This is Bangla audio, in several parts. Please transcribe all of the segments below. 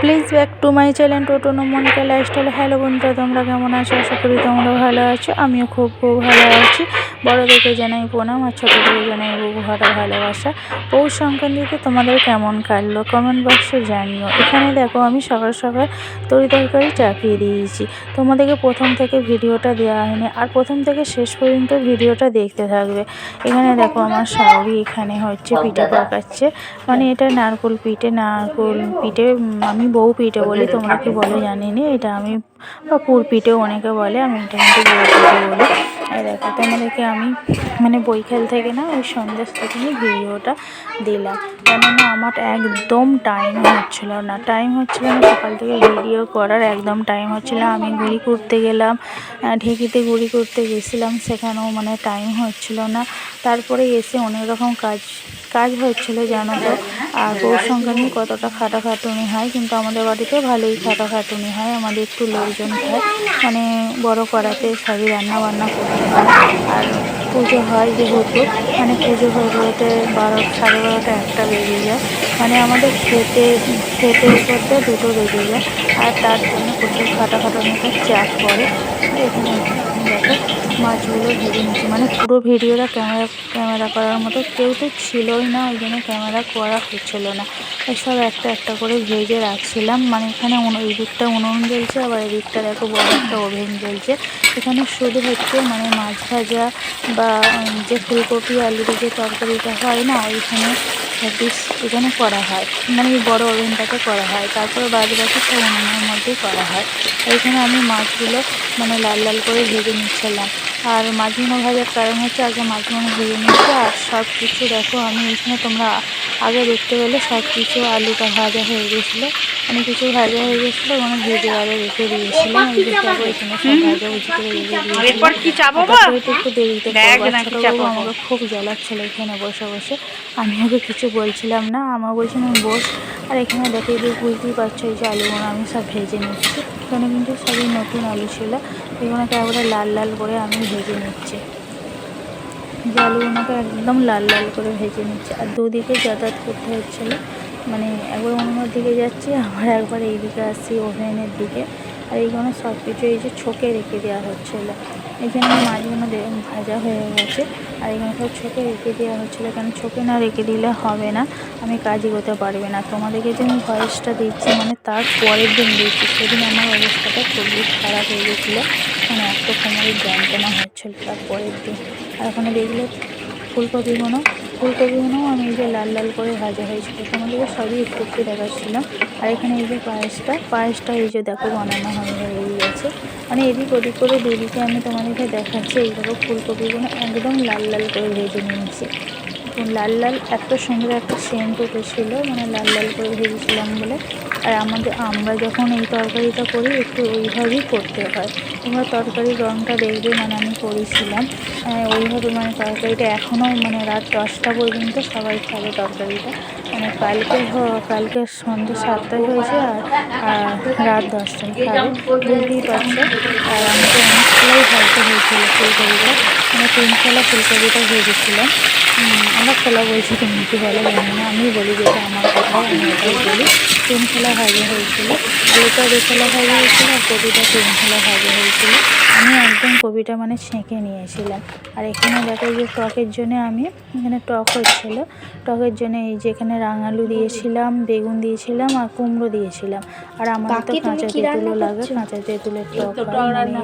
Please back to my channel Toto Monica lifestyle. Hello বন্ধুরা তোমরা কেমন আছো? আশা করি তোমরা ভালো আছো। আমিও খুব খুব ভালো আছি। বড়োদেরকে জানাই প্রণাম আর ছোটোদেরকে জানাই ভালো ভালোবাসা। পৌষ সংক্রান্তিতে তোমাদের কেমন কাটলো কমেন্ট বক্সে জানিও। এখানে দেখো আমি সকাল সকাল তরি তরকারি চাপিয়ে দিয়েছি। তোমাদেরকে প্রথম থেকে ভিডিওটা দেওয়া হয়নি আর প্রথম থেকে শেষ পর্যন্ত ভিডিওটা দেখতে থাকবে। এখানে দেখো আমার শাড়ি এখানে হচ্ছে পিঠে পাকাচ্ছে। মানে এটা নারকোল পিঠে নারকোল পিঠে উম, আমি বউ পিঠে বলি তোমরা কি বলে জানি না এটা আমি বা পুর পিঠেও অনেকে বলে আমি এটা কিন্তু বউ পিঠে বলি। এই দেখো তোমাদেরকে আমি মানে বইখাল থেকে না ওই সন্ধ্যা থেকে ভিডিওটা দিলাম। কেননা আমার একদম টাইম হচ্ছিল না। টাইম হচ্ছিল না সকাল থেকে ভিডিও করার একদম টাইম হচ্ছিল আমি গুড়ি করতে গেলাম ঢেকিতে গুড়ি করতে গেছিলাম সেখানেও মানে টাইম হচ্ছিল না। তারপরে এসে অনেক রকম কাজ কাজ হচ্ছিল জানো তো? আর পৌষ সংক্রান্তি কতটা খাটাখাটুনি হয়, কিন্তু আমাদের বাড়িতে ভালোই খাটাখাটুনি হয়। আমাদের একটু লোকজন খায় মানে বড় করাতে সবই রান্না বান্না করতে হয়। আর পুজো হয় যেহেতু মানে পুজো হতে হতে বারো, সাড়ে বারোটা একটা বেজে যায়। মানে আমাদের খেতে খেতে করতে দুটো বেজে যায়। আর তার জন্য প্রচুর খাটাখাটুনিটা চাপ পড়ে এখানে দেখো মাছগুলো ভেজে নিচ্ছি মানে পুরো ভিডিওটা ক্যামেরা ক্যামেরা করার মতো কেউ তো ছিলই না, ওই জন্য ক্যামেরা করা হচ্ছিল না। এসব একটা একটা করে ভেজে রাখছিলাম। মানে এখানে এই দিকটা উনুন জ্বলছে, আবার এই দিকটা দেখো বড় একটা ওভেন জ্বলছে। এখানে শুধু হচ্ছে মানে মাছ ভাজা বা যে ফুলকপি, আলুর যে তরকারিটা হয় না, ওইখানে ডিশ এখানে করা হয়। মানে বড় ওভেনটাতে করা হয়। তারপরে বাদ বাকি সব উনুনের মধ্যেই করা হয়। এইখানে আমি মাছগুলো মানে লাল লাল করে ভেজে নিচ্ছিলাম। আর মাছগুলো ভাজার কারণ হচ্ছে আগে মাছগুলো ভেজে নিচ্ছি আর সব কিছু দেখো, আমি এখানে তোমরা আগে দেখতে পেলে সব কিছু আলুটা ভাজা হয়ে গেছিল। অনেক কিছু ভাজা হয়ে গেছিল মানে ভেজে আরে রেখে দিয়েছিলাম। একটু দেরিতে আমাকে খুব জ্বালাচ্ছিল এখানে বসে বসে। আমি ওকে কিছু বলছিলাম না আমার বলছিলাম বস। আর এখানে দেখে যে বুঝতেই পারছ এই যে আলুগুলো আমি সব ভেজে নিচ্ছি। এখানে কিন্তু সবই নতুন আলু ছিল। এগুলোকে একবারে লাল লাল করে আমি ভেজে নিচ্ছি। যে আলুগুলোকে একদম লাল লাল করে ভেজে নিচ্ছে। আর দুদিকে যাতায়াত করতে হচ্ছিল মানে একবার অন্য দিকে যাচ্ছি, আবার একবার এইদিকে আসছি ওভেনের দিকে। আর এইগুলো সব কিছু এই যে ছোকে রেখে দেওয়া হচ্ছিল এখানে মাছগুলো ভাজা হয়ে গেছে। আর এখানে সব ছোকে রেখে দেওয়া হচ্ছিল কেন ছোকে না রেখে দিলে হবে না। আমি কাজই করতে পারবে না। তোমাদেরকে যে আমি ভয়েসটা দিচ্ছি মানে তার পরের দিন দিচ্ছি। সেদিন আমার অবস্থাটা খুবই খারাপ হয়ে গেছিল। মানে এত কোমরের যন্ত্রণা হচ্ছিল তার পরের দিন। আর ওখানে দেখলে ফুলকপিগুলো ফুলকপিগুলোও আমি এই যে লাল লাল করে ভাজা হয়েছিল, তোমাদেরকে সবই একটু একটু দেখাচ্ছিলাম। আর এখানে এই যে পায়েসটা পায়েসটা এই যে দেখো বানানো হয়ে হয়ে গেছে। মানে এদিক ওদিক করে দুদিকে আমি তোমাদেরকে দেখাচ্ছি এইভাবে ফুলকপিগুলো একদম লাল লাল করে ভেজে নিয়েছি। লাল লাল এত সুন্দর একটা সেন্ট উঠেছিল মানে লাল লাল করে ভেজেছিলাম বলে। আর আমাদের আমরা যখন এই তরকারিটা করি একটু ওইভাবেই করতে হয়। তোমরা তরকারির রঙটা দেখবে মানে আমি করেছিলাম। আহ, ওইভাবে মানে তরকারিটা এখনও মানে রাত দশটা পর্যন্ত সবাই খাবে তরকারিটা। মানে কালকে কালকে সন্ধ্যে সাতটায় হয়েছে আর রাত দশটায় খাবে। বুঝতেই পারছ আর আমাকে অনেক খেলাই ভাজতে হয়েছিল ফুলকপিটা। মানে তিন খেলা ফুলকপিটা ভেজেছিলাম। আমরা খোলা বলছি তুমি কি বলে আমি বলি যেটা আমার কথা আমি বলি। তিন খেলা ভাজা হয়েছিল। আলুটা দু খেলা ভাজা হয়েছিল আর কপিটা তিন খেলা ভাজা হয়েছিল। আমি একদম কপিটা মানে ছেঁকে নিয়েছিলাম। আর এখানে দেখো যে টকের জন্য আমি এখানে টক হচ্ছিল। টকের জন্য এই যে এখানে রাঙালু দিয়েছিলাম বেগুন দিয়েছিলাম আর কুমড়ো দিয়েছিলাম। আর আমার তো কাঁচা রান্না লাগে কাঁচা তেঁতুলের টক মানে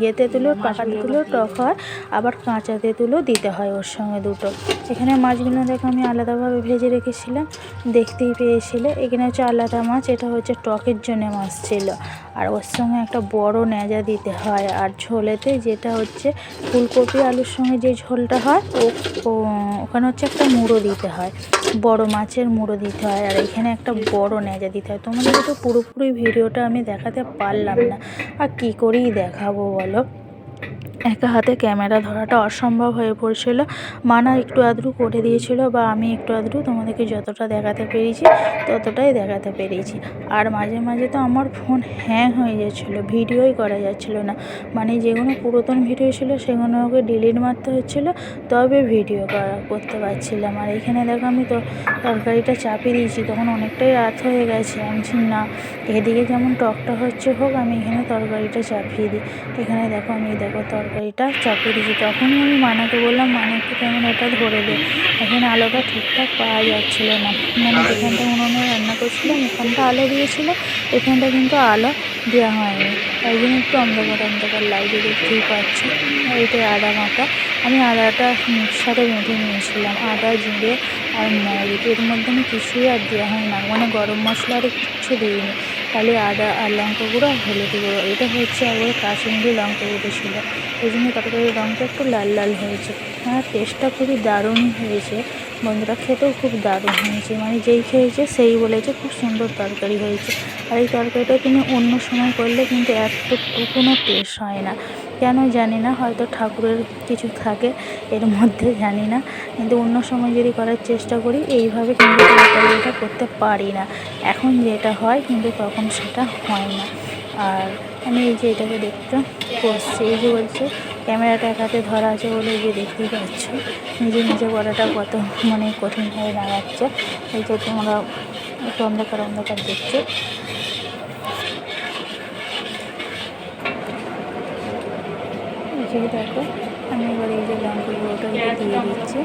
ইয়ে তেঁতুলও পাকা তেঁতুলও টক হয় আবার কাঁচা তেঁতুলও দিতে হয় ওর সঙ্গে দুটো। এখানে মাছগুলো দেখো আমি আলাদাভাবে ভেজে রেখেছিলাম দেখতেই পেয়েছিলে। এখানে হচ্ছে আলাদা মাছ, এটা হচ্ছে টকের জন্য মাছ ছিল। আর ওর সঙ্গে একটা বড় ন্যাজা দিতে হয়। আর ঝোলেতে যেটা হচ্ছে, ফুলকপি, আলুর সঙ্গে যে ঝোলটা হয়, ও ওখানে হচ্ছে একটা মুড়ো দিতে হয়। বড় মাছের মুড়ো দিতে হয়। আর এখানে একটা বড় ন্যাজা দিতে হয়। তোমাদেরকে তো পুরোপুরি ভিডিওটা আমি দেখাতে পারলাম না। আর কী করেই দেখাবো বলো? একা হাতে ক্যামেরা ধরাটা অসম্ভব হয়ে পড়ছিল। মানা একটু আধটু করে দিয়েছিল বা আমি একটু আধটু তোমাদেরকে যতটা দেখাতে পেরেছি, ততটাই দেখাতে পেরেছি। আর মাঝে মাঝে তো আমার ফোন হ্যাং হয়ে যাচ্ছিল, ভিডিওই করা যাচ্ছিল না। মানে যেগুলো পুরাতন ভিডিও ছিল সেগুলো সেগুলোকে ডিলিট মারতে হচ্ছিল, তবে ভিডিও করা, করতে পারছিলাম। আর এখানে দেখো আমি তো তরকারিটা চাপিয়ে দিয়েছি, তখন অনেকটাই রাত হয়ে গেছে। আমি না, এদিকে যেমন টকটা হচ্ছে হোক, আমি এখানে তরকারিটা চাপিয়ে দিই। এখানে দেখো আমি, দেখো তরকারিটা চাপিয়ে দিয়েছি। তখনই আমি মানাকে বললাম মানে একটু কেমন এটা ধরে দে। এখন আলোটা ঠিকঠাক পাওয়া যাচ্ছিল না। মানে যেখানটা উনুনে রান্না করছিলাম এখানটা আলো দিয়েছিল, এখানটা কিন্তু আলো দেওয়া হয়নি। তাই জন্য একটু অন্ধকার অন্ধকার লাগছে দেখতেই পাচ্ছি। এইটাই আদা মাখা আমি আদাটা মিক্সারে বেঁধে নিয়েছিলাম, আদা, জিরে আর মৌরি এর মধ্যে আমি কিছুই আর দেওয়া হয় না। মানে গরম মশলা আর কিচ্ছু দিইনি। খালি আদা আর লঙ্কা গুঁড়ো আর হলুদ গুঁড়ো। এটা হচ্ছে আবার কাশ্মীরি লঙ্কা গুঁড়ো ছিল। ওই জন্য তরকারির রঙটা একটু লাল লাল হয়েছে। আর টেস্টটা খুবই দারুণ হয়েছে। বন্ধুরা খেতেও খুব দারুণ হয়েছে। মানে যেই খেয়েছে সেই বলেছে, খুব সুন্দর তরকারি হয়েছে। আর এই তরকারিটা তুমি অন্য সময় করলে কিন্তু একটুকুনো টেস্ট হয় না। কেন জানি না, হয়তো ঠাকুরের কিছু থাকে, এর মধ্যে জানি না। কিন্তু অন্য সময় যদি করার চেষ্টা করি, এইভাবে কিন্তু তরকারিটা করতে পারি না। এখন যেটা হয় কিন্তু তখন সেটা হয় না। আর আমি এই যে এটাকে দেখতে করছি, এই যে বলছে ক্যামেরাটা এক হাতে ধরা আছে বলে যে দেখতেই পাচ্ছ। নিজে নিজে করাটা কত মানে কঠিন হয়ে দাঁড়াচ্ছে। এই যে তোমরা একটু অন্ধকার অন্ধকার দেখছ। দেখো, আমি এবার এই যে লঙ্কা গুঁড়োটা দিয়ে দিচ্ছি।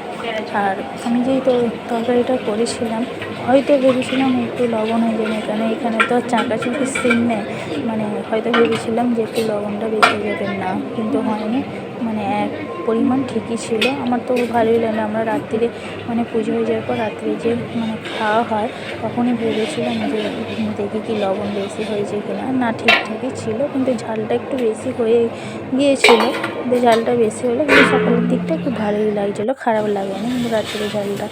আর আমি যেই তো তরকারিটা করেছিলাম, হয়তো ভেবেছিলাম একটু লবণ হয়ে যাবে এখানে এখানে তো চাকাচুকি সিন নেই। মানে হয়তো ভেবেছিলাম যে একটু লবণটা বেশি দেবেন না, কিন্তু হয়নি। মানে এক পরিমাণ ঠিকই ছিল। আমার তো ভালোই লাগে আমরা রাত্রিরে মানে পুজো হয়ে যাওয়ার পর রাত্রে যে মানে খাওয়া হয়, তখনই ভেবেছিলাম যে দেখি কি লবণ বেশি হয়েছে কিনা। না ঠিকঠাকই ছিল, কিন্তু ঝালটা একটু বেশি হয়ে গিয়েছিল। কিন্তু ঝালটা বেশি হলো কিন্তু সকালের দিকটা একটু ভালোই লাগছিল, খারাপ লাগে না কিন্তু রাত্রে ঝালটা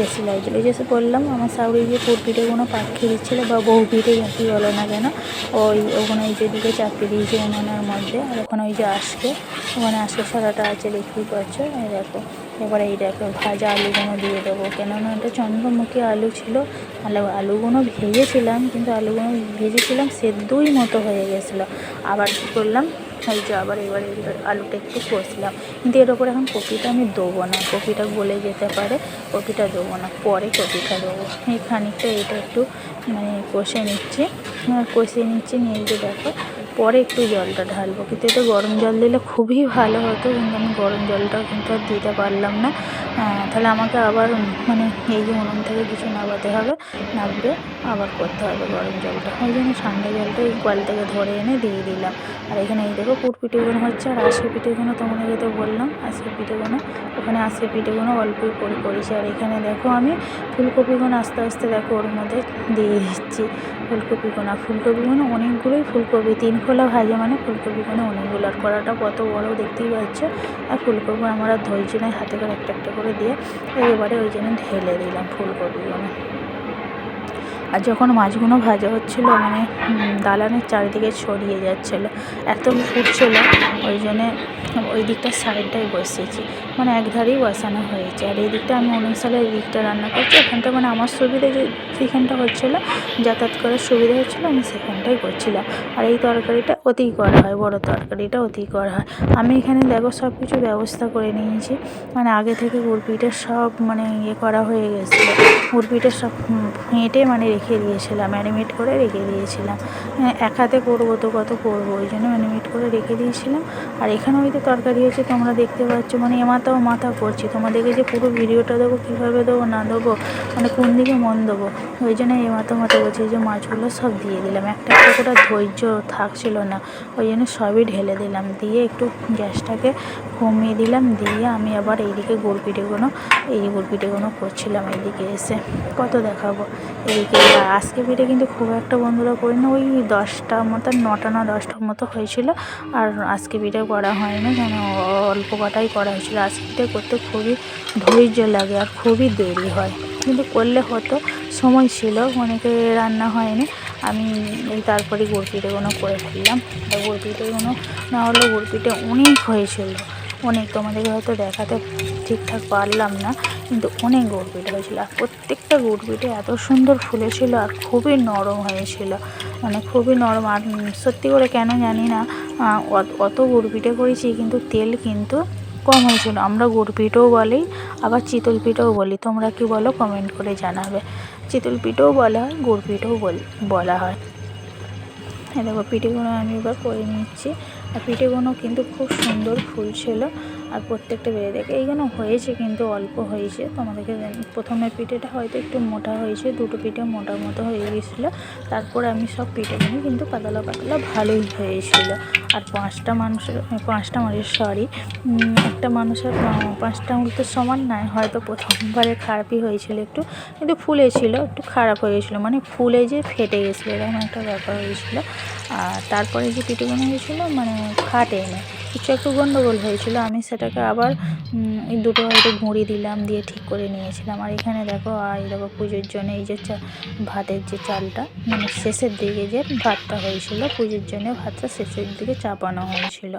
বেশি লাগছিল। যে বললাম, আমার শাশুড়ি যে পুর পিঠেগুলো পাঠিয়ে দিচ্ছিল বা বউ পিঠে যাকে বলো না কেন, ওই ওখানে ওই যেদিকে চাপিয়ে দিয়েছে উনুনের মধ্যে, আর ওখানে ওই যে আসবে ওখানে আসবে সারাটা আছে দেখতেই পাচ্ছ, এই দেখো। এবার এই দেখো, ভাজা আলুগুলো দিয়ে দেবো, কেননা এটা চন্দ্রমুখী আলু ছিল, আলু আলুগুলো ভেজেছিলাম, কিন্তু আলুগুলো ভেজেছিলাম সেদ্ধই মতো হয়ে গেছিল। আবার কী করলাম এই যে আবার এবার আলুটা একটু কষলাম। কিন্তু এর ওপর এখন কপিটা আমি দেবো না। কপিটা গলে যেতে পারে, কপিটা দেবো না। পরে কপিটা দেবো। এই খানিকটা এটা একটু মানে কষে নিচ্ছি। কষে নিচ্ছি, নিয়ে যে দেখো, পরে একটু জলটা ঢালবো। কিন্তু এটা গরম জল দিলে খুবই ভালো হতো। কিন্তু আমি গরম জলটাও কিন্তু আর দিতে পারলাম না। তাহলে আমাকে আবার মানে এই যে উনুন থেকে কিছু নামাতে হবে, নামবে, আবার করতে হবে গরম জলটা। ওই জন্য ঠান্ডা জলটা ওই কল থেকে ধরে এনে দিয়ে দিলাম। আর এখানে এই দেখো পুট পিঠেগুলো হচ্ছে, আর আশি পিঠেগুলো তোমাদেরকে তো বললাম আজকে পিঠেগুলো ওখানে আজকে পিঠেগুলো অল্পই করে করেছি। আর এখানে দেখো আমি ফুলকপিগুলো আস্তে আস্তে দেখো ওর মধ্যে দিয়ে দিচ্ছি। ফুলকপিগুলো ফুলকপিগুলো অনেকগুলোই ফুলকপি, তিন খোলা ভাজা মানে ফুলকপিগুলো অনেকগুলো। আর কড়াটা কত বড় দেখতেই পাচ্ছ। আর ফুলকপি আমার আর ধৈর্য নেই হাতে করে একটা একটা করে দিয়ে এবারে ওই জন্য ঢেলে দিলাম ফুলকপিগুলো আর যখন মাছগুলো ভাজা হচ্ছিল মানে দালানের চারিদিকে ছড়িয়ে যাচ্ছিল এত ফুটছিলো, ওই জন্যে ওই দিকটা সাইডটাই বসিয়েছি মানে এক ধারেই বসানো হয়েছে। আর এই দিকটা আমি উনিশ সালে এই দিকটা রান্না করছি। এখানটা মানে আমার সুবিধে যে যেখানটা হচ্ছিল, যাতায়াত করার সুবিধা হচ্ছিল, আমি সেখানটাই করছিলাম। আর এই তরকারিটা অতিই করা হয়, বড় তরকারিটা অতিই করা হয়। আমি এখানে দেখো সব কিছু ব্যবস্থা করে নিয়েছি। মানে আগে থেকে গুড়পিঠের সব মানে ইয়ে করা হয়ে গেছিল। গুড়পিঠের সব হেঁটে মানে রেখে দিয়েছিলাম, ম্যারিনেট করে রেখে দিয়েছিলাম। এক হাতে করব তো কত করব? ওই জন্য ম্যারিনেট করে রেখে দিয়েছিলাম। আর এখানে ওই তো তরকারি হয়েছে, তোমরা দেখতে পাচ্ছ। মানে এমাথাও মাথা করছি তোমাদেরকে যে পুরো ভিডিওটা দেবো, কীভাবে দেবো, না দেবো মানে কোন দিকে মন দেবো, ওই জন্য এমাথা মাথা করছি যে মাছগুলো সব দিয়ে দিলাম। একটা একটা ধৈর্য থাকছিল না, ওই জন্য সবই ঢেলে দিলাম। দিয়ে একটু গ্যাসটাকে কমিয়ে দিলাম, দিয়ে আমি আবার এইদিকে গুড় পিঠেগুলো এই গুড় পিঠেগুলো করছিলাম এইদিকে এসে। কত দেখাবো? এইদিকে আজকে পিঠে কিন্তু খুব একটা বন্ধুরা করি না ওই দশটা মতো, নটা না দশটার মতো হয়েছিল, আর আজকে পিঠে করা হয়নি, কেন অল্প কটাই করা হয়েছিল। আজকে পিঠে করতে খুবই ধৈর্য লাগে আর খুবই দেরি হয়। কিন্তু করলে হতো, সময় ছিল, অনেকে রান্না হয়নি, আমি এই তারপরে গুড় পিঠেগুলো করে ফেললাম। গুড় পিঠেগুলো না হলে গুড় পিঠে অনেক হয়েছিল। অনেক তোমাদেরকে হয়তো দেখাতে ঠিকঠাক পারলাম না, কিন্তু অনেক গুড় পিঠে হয়েছিল। আর প্রত্যেকটা গুড় পিঠে এত সুন্দর ফুলেছিল আর খুবই নরম হয়েছিল। মানে খুবই নরম আর সত্যি করে কেন জানি না অত- অত গুড় পিঠে করেছি কিন্তু তেল কিন্তু কম হয়েছিল। আমরা গুড় পিঠেও বলি, আবার চিতল পিঠেও বলি। তোমরা কি বলো কমেন্ট করে জানাবে। চিতল পিঠেও বলা হয় গুড় পিঠেও বল, বলা হয়। দেখো পিঠেগুলো আমি এবার করে নিচ্ছি। পিঠেগুলো কিন্তু খুব সুন্দর ফুল ছিল। আর প্রত্যেকটা বেড়ে দেখে। এইগুলো হয়েছে কিন্তু অল্প হয়েছে। তোমাদেরকে প্রথমে পিঠেটা হয়তো একটু মোটা হয়েছে, দুটো পিঠে মোটা মতো হয়ে গেছিল। তারপরে আমি সব পিঠেগুলো কিন্তু পাতলা পাতলা ভালোই হয়েছিল। আর পাঁচটা মানুষের পাঁচটা মানুষের সরি একটা মানুষের পাঁচটা তো সমান নয়, হয়তো প্রথমবারে খারাপই হয়েছিল একটু, কিন্তু ফুলেছিল, একটু খারাপ হয়ে গেছিল মানে ফুলে যে ফেটে গেছিল, এরকম একটা ব্যাপার হয়েছিল। আর তারপরে যে পিঠেগুলো হয়েছিলো মানে ফাটে না কিছু একটু গন্ডগোল হয়েছিল, আমি সেটাকে আবার এই দুটো হয়তো গুঁড়ি দিলাম, দিয়ে ঠিক করে নিয়েছিলাম। আর এখানে দেখো, আর দেখো পুজোর জন্য এই যে ভাতের যে চালটা মানে শেষের দিকে যে ভাতটা হয়েছিল, পুজোর জন্য ভাতটা শেষের দিকে চাপানো হয়েছিল।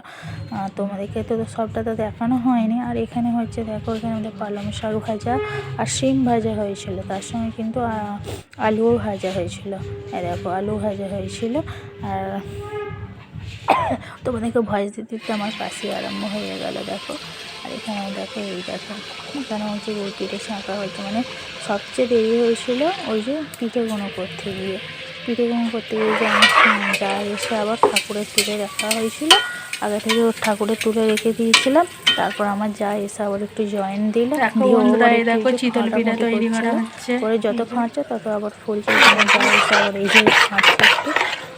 তোমাদেরকে তো সবটা তো দেখানো হয়নি। আর এখানে হচ্ছে দেখো, এখানে আমাদের পালং শাক ভাজা আর শিম ভাজা হয়েছিল। তার সঙ্গে কিন্তু আলুও ভাজা হয়েছিল। দেখো আলু ভাজা হয়েছিল। আর তোমাদেরকে ভয়েস দিতে দিতে আমার পাশে আরম্ভ হয়ে গেল দেখো। আর এখানে দেখো এই দেখো এখানে হচ্ছে ওই পিঠে ছাঁকা হয়েছে। মানে সবচেয়ে দেরি হয়েছিল ওই যে পিঠেগুলো করতে গিয়ে। পিঠেগুলো করতে গিয়ে যে আমি যা এসে আবার ঠাকুরের তুলে রাখা হয়েছিল। আগে থেকে ওর ঠাকুরের তুলে রেখে দিয়েছিলাম। তারপর আমার যা এসে আবার একটু জয়েন দিল পিঠা। করা যত ফাঁচে তত আবার ফুল যা এসে আবার এই যে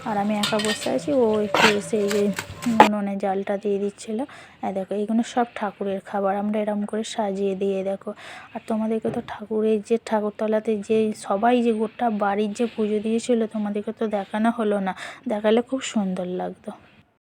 আর আমি একা বসে আছি, ও একটু এসে এই যে উনুনে জালটা দিয়ে দিচ্ছিল। আর দেখো, এইগুলো সব ঠাকুরের খাবার, আমরা এরম করে সাজিয়ে দিয়ে দেখো। আর তোমাদেরকে তো ঠাকুরের যে ঠাকুরতলাতে যে সবাই যে গোটা বাড়ির যে পুজো দিয়েছিলো, তোমাদেরকে তো দেখানো হলো না। দেখালে খুব সুন্দর লাগতো।